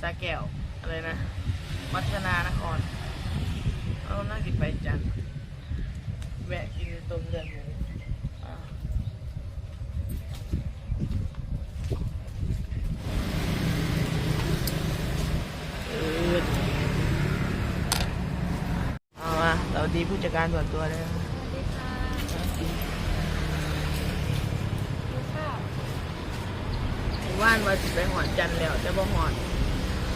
สาแก้วอะไรนะวัฒนานครเอาน่ากินไปจันแวะกินต้มยำหอดหมูเอาอะสวัสดีผู้จัดการส่วนตัวเลยว่านว่าสิไปหอนจันแล้วจะบ่หอน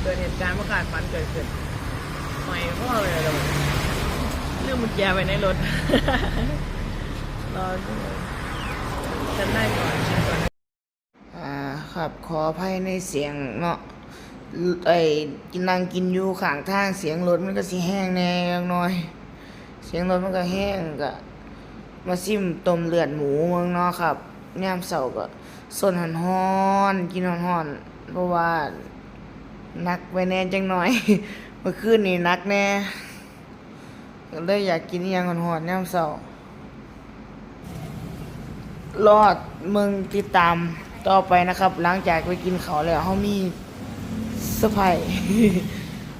เกิดเหตุการณ์เมื่อขาดฝันเกิดขึ้นหอยพ่อเลยเราเรื่องมุญแจไว้ในรถรอฉันได้ก่อนฉันก่อนอ่าครับขออภัยในเสียงเนาะไอ้กินนั่งกินอยู่ข้างทางเสียงรถมันก็สิแห้งแน่อย่างน้อย เสียงรถมันก็แห้งก็มาซิมต้มเลือดหมูเมืองเนาะครับยามเสาร์ก็ส้นหันฮ้อนกินฮ้อนเพราะว่า นักไว้แน่จังหน่อย เมื่อคืนนี่นักแน่ก็เลยอยากกินอหยังฮ้อนๆยามเสาร์รอดมึงติดตามต่อไปนะครับ หลังจากไปกินเขาวแล้วเขามีเสื้อร์ไผ่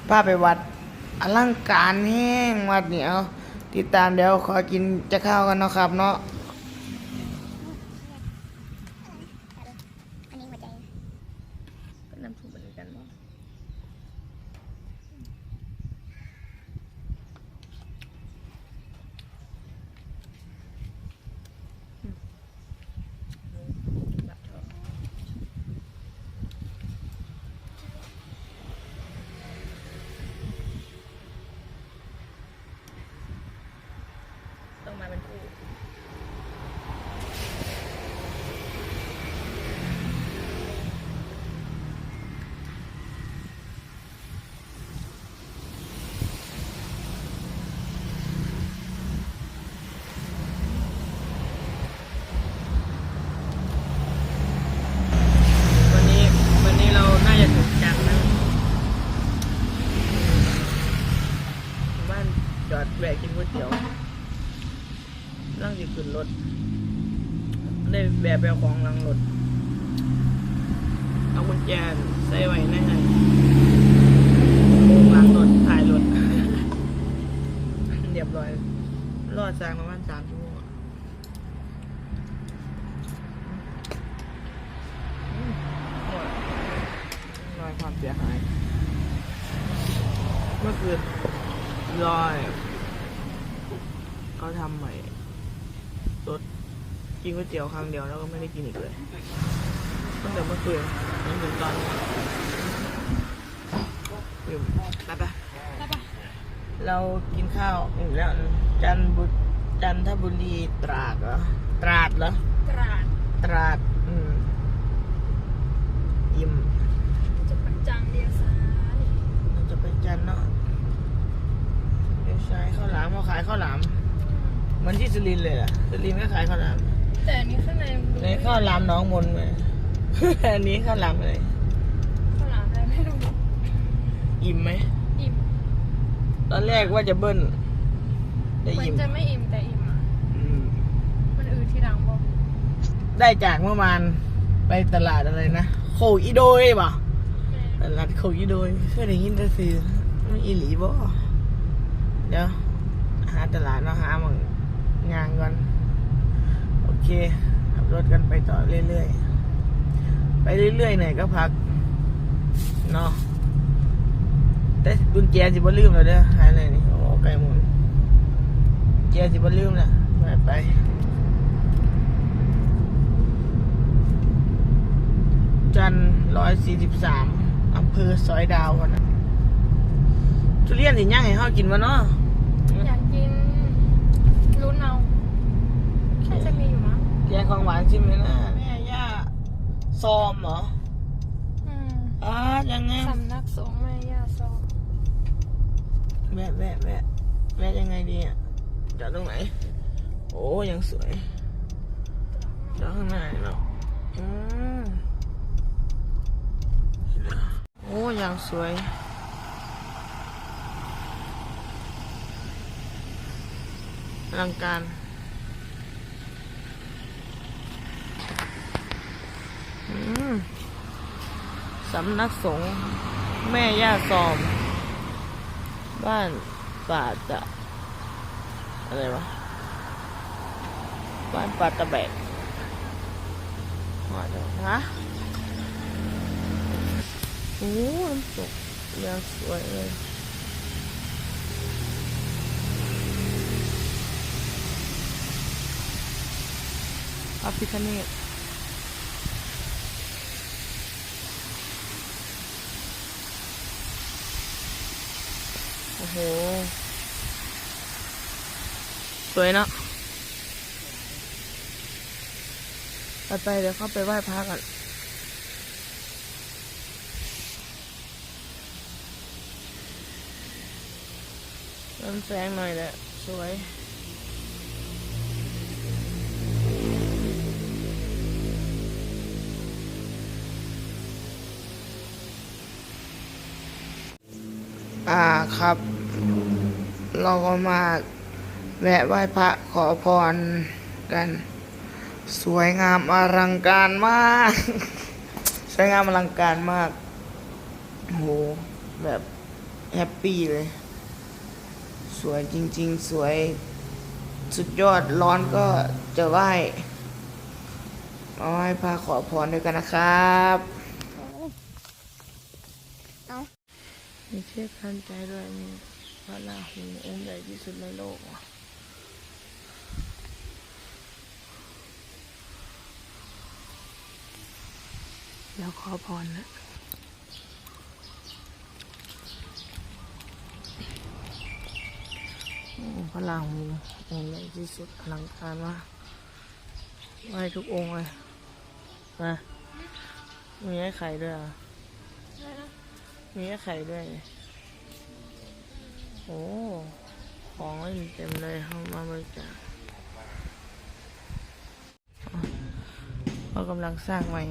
พาไปวัดอลังการแห้งวัดเนี่ยเอาติดตามเดี๋ยวขอกินจะข้าวกันนะครับเนาะ อันนี้หัวใจ ก็น้ำซุปเหมือนกันเนาะต้องมาเป็นคู่ วันนี้วันนี้เราน่าจะถูกจังนะบ้านจอด แวะกินก๋วยเตี๋ยวนั่งจะขึ้นรถได้แวะไปเอาของหลังรถเอากุญแจใส่ไว้ในนั้นโค้งหลังรถถ่ายรถเรียบร้อย รอดจางประมาณสามชั่วโมงอะอืมหมดรอยความเสียหายเมื่อคืนรอย เขาทำใหม่รถกินก๋วยเตี๋ยวครั้งเดียวแล้วก็ไม่ได้กินอีกเลยตั้งแต่เมื่อคืนจนถึงตอนนี้อยู่ไปปะได้ปะเรากินข้าวอีกแล้วจันทบุจันทบุรีตราดเหรอตราดเหรอตราดตราดอืมยิ้มจะปัจจังเดียวซ้ายเราจะไปจันทร์เนาะเดี๋ยวใช้ข้าวหลามมาขายข้าวหลาม เหมือนที่สุรินทร์เลยอะสุรินทร์ก็ขายข้าวหลามแต่อันนี้ข้างในมันดูในข้าวหลามหน้องมนต์ไหมอันนี้ข้าวหลามอะไรข้าวหลามอะไรไม่รู้อิ่มไหมอิ่มตอนแรกว่าจะเบิ้ลได้มันอิ่มจะไม่อิ่มแต่อิ่มอะอืมมันอืดที่หลังบอกได้จากเมื่อวานไปตลาดอะไรนะโคอีโดยป่ะแม่ตลาดโคอีโดยเคยได้ยินแต่ซื้อไม่อีหลีบ่เดี๋ยวหาตลาดเนาะหาหมอง งานก่อน โอเค ขับรถกันไปต่อเรื่อยๆ ไปเรื่อยๆหน่อยก็พัก เนาะแต่กุญแจสิบ่ลืมแล้วเด้อหายเลยนี่โอ้ไกลหมุนกุญแจสิบ่ลืมละไปไปจันร้อยสี่สิบสามอำเภอซอยดาวคนนะทุเรียนสิย่างให้เฮากินวะเนาะอยาก นรุ้นเอาแค่จะมีอยู่มั้งแกงของหวานชิมเลยนะแม่ย่าซอมเหรออืมอ่ายังไงสำนักสงฆ์แม่ย่าซองแวะแวะแวะแวะยังไงดีอะจอดตรงไหน โอ้ยังสวยจอดข้างหน้าเนาะอืมโอ้ยังสวย อลังการสำนักสงฆ์แม่ย่าซอม บ้านป่าจะอะไรวะ บ้านปลาตะแบกมาเดี๋ยวนะโอ้น้ำตกยังสวยเลย พระพิฆเนศโอ้โห สวยนะไปไปเดี๋ยวเข้าไปไหว้พระกันเริ่มแสงหน่อยแหละสวย ครับ เราก็มาแวะไหว้พระขอพรกัน สวยงามอลังการมาก สวยงามอลังการมากโหแบบแฮปปี้เลย สวยจริง ๆ สวยสุดยอดร้อนก็จะไหว้มาไหว้พระขอพรด้วยกันนะครับ มีเทพทันใจด้วยมีพระราหูองค์ใหญ่ที่สุดในโลกอะแล้วขอพรนะพระราหูองค์ใหญ่ที่สุดอลังการมากไหว้ทุกองค์เลยนะมีไอ้ไข่ด้วยอะ มีไข่ด้วย โอ้ของเล่นเต็มเลยเข้ามาบริจาคอะเรากำลังสร้างใหม่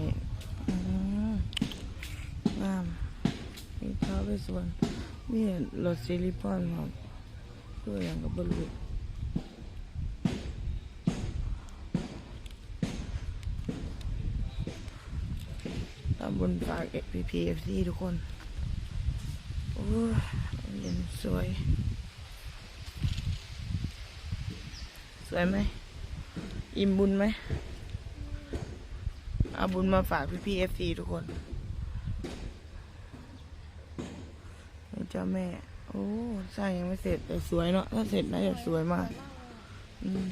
งามมีท้าวเวสสวรรณมีรถซิลิปอนครับตัวอย่างกับบรรลุตามบนฝากเอพีพีเอฟซีทุกคน เย็นสวย สวยไหม อิ่มบุญไหม เอาบุญมาฝากพี่พีเอฟซีทุกคนเจ้าแม่ โอ้สร้างยังไม่เสร็จแต่สวยเนาะ ถ้าเสร็จน่าจะสวยมาก อืม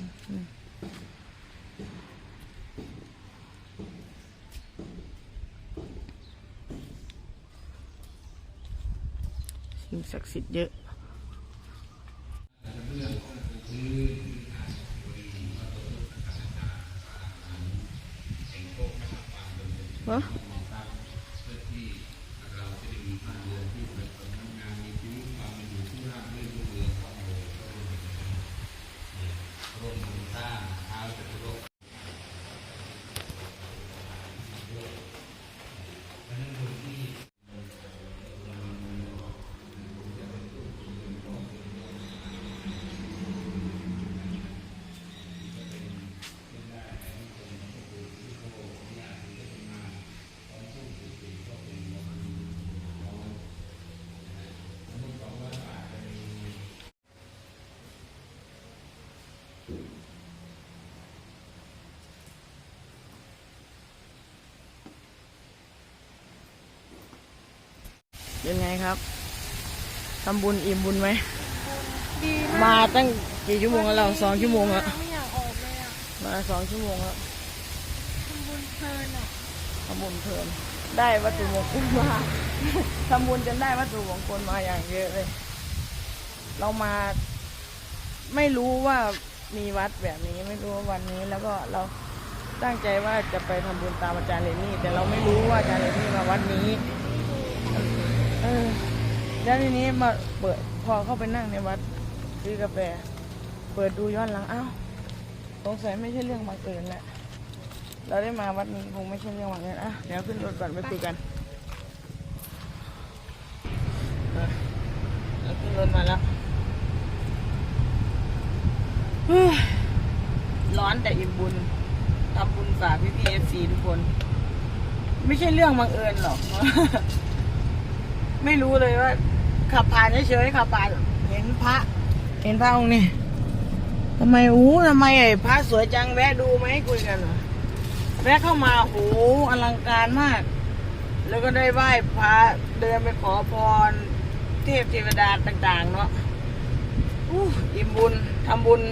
สิ่งศักดิ์สิทธิ์เยอะ ยังไงครับทำบุญอิ่มบุญไหม ดีมามากตั้งกี่ชั่วโมงแล้วเราสองชั่วโมงแล้วไม่อยากออกเลยอะมาสองชั่วโมงแล้วทำบุญเพลินอะทำบุญเพลินได้วัตถุมงคลมา ทำบุญจนได้วัตถุมงคลมาอย่างเยอะเลย เรามาไม่รู้ว่ามีวัดแบบนี้ไม่รู้ว่าวันนี้แล้วก็เราตั้งใจว่าจะไปทำบุญตามอาจารย์เรนนี่แต่เราไม่รู้ว่าอาจารย์เรนนี่มาวัดนี้เอแล้วทีนี้มาเปิดพอเข้าไปนั่งในวัดซื้อกาแฟ เปิดดูย้อนหลังอ้าวสงสัยไม่ใช่เรื่องบังเอิญแหละเราได้มาวัดนี้คงไม่ใช่เรื่องบังเอิญอะเดี๋ยวขึ้นรถก่อนไปคุยกันเราขึ้นรถมาแล้วร้อนแต่อิ่มบุญทำบุญฝากพี่พีเอฟซีทุกคน ไม่ใช่เรื่องบังเอิญหรอก ไม่รู้เลยว่า ขับผ่านเฉยๆขับผ่านเห็นพระ เห็นพระองค์นี่ทำไมอู้ทำไมไอ้พระสวยจังแวะดูไหมคุยกันเหรอแวะเข้ามาโอ้อลังการมาก แล้วก็ได้ไหว้พระเดินไปขอพร เทพเทวดาต่างๆ เนาะอู้อิ่มบุญทำบุญ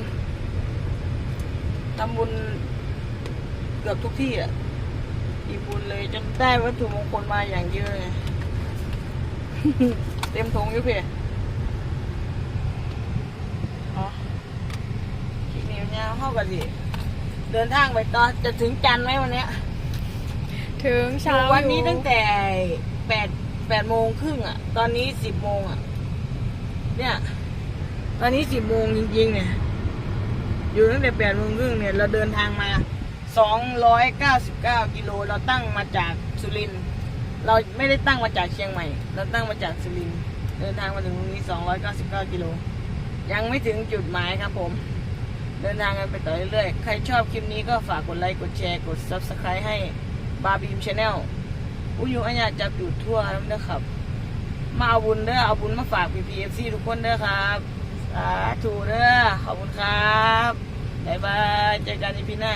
ทำบุญเกือบทุกที่อะอิ่มบุญเลยจนได้วัตถุมงคลมาอย่างเยอะเลย เต็มทงอยู่เพี่อ๋อขีดนิ้วเนี่ยเข้ากันดิเดินทางไปต่อจะถึงจันทร์ไหมวันเนี้ยถึงเช้าวันนี้อยู่ตั้งแต่แปดแปดโมงครึ่งอะ ตอนนี้สิบโมงอะ เนี่ย ตอนนี้สิบโมงจริงๆ เนี่ย อยู่ตั้งแต่แปดโมงครึ่งเนี่ย เราเดินทางมาสองร้อยเก้าสิบเก้ากิโล เราตั้งมาจากสุรินทร์ เราไม่ได้ตั้งมาจากเชียงใหม่ เราตั้งมาจากสุรินทร์เดินทางมาถึงตรงนี้สองร้อยเก้าสิบเก้ากิโล ยังไม่ถึงจุดหมายครับผม เดินทางกันไปต่อเรื่อยๆ ใครชอบคลิปนี้ก็ฝากกดไลค์ กดแชร์ กด subscribe ให้บาร์บีมชาแนลอุยุอัญญาจับอยู่ทั่วแล้วเด้อครับ มาเอาบุญเด้อ เอาบุญมาฝากพีพีเอฟซีทุกคนเด้อครับสาธุเด้อ ขอบคุณครับ บ๊ายบาย เจอกันอีพีหน้า